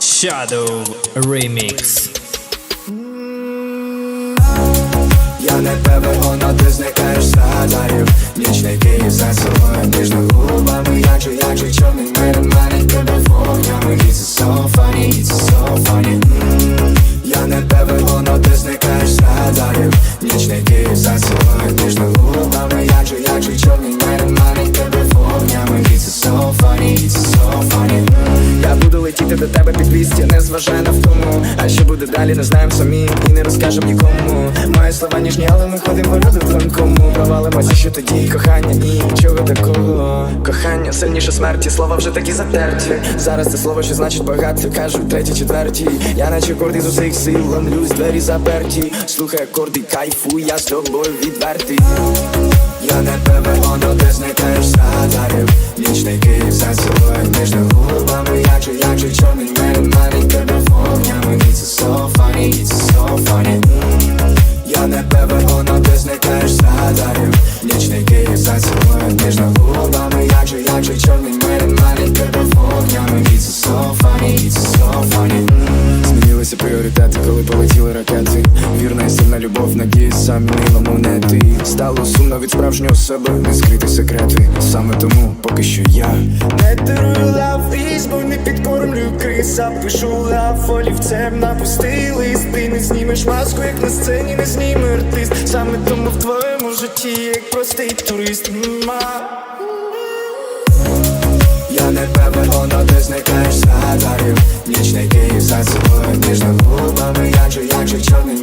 Shadow Remix. Я не тебе, воно ти зникаєш під 200, не зважай на втому А що буде далі, не знаємо самі і не розкажем нікому. Мої слова ніжні, але ми ходимо люди в тонкому. Провалимося, що тоді кохання, ні, нічого такого. Кохання сильніше смерті, слова вже такі затерті. Зараз це слово, що значить багато, кажуть треті, четверті. Я наче корди з усіх сил, ломлюсь, двері заперті. Слухай акорди, кайфуй, я з тобою відвертий. Я не тебе, воно ти зникаєш з радарів Нічний Київ за собою ніжними собою ніжними Як же, як же чорний мир манить тебе вогнями. It's so funny, it's so funny. Змінилися пріоритети, коли полетіли ракети. Вірна і сильна любов, надії замінила монети. Стало сумно від справжнього себе, не скрити секрети. Саме тому поки що я Не дарую лав, бо не підкормлюю криса. Пишу лав, олівцем напусти лист. Ти не знімеш маску, як на сцені не зніме артист. Саме тому в твоєму житті, як простий турист Ма. Я не певен, воно ти зникаєш за дарів Нічний Київ за собою ніжними губами Як же, як же чорний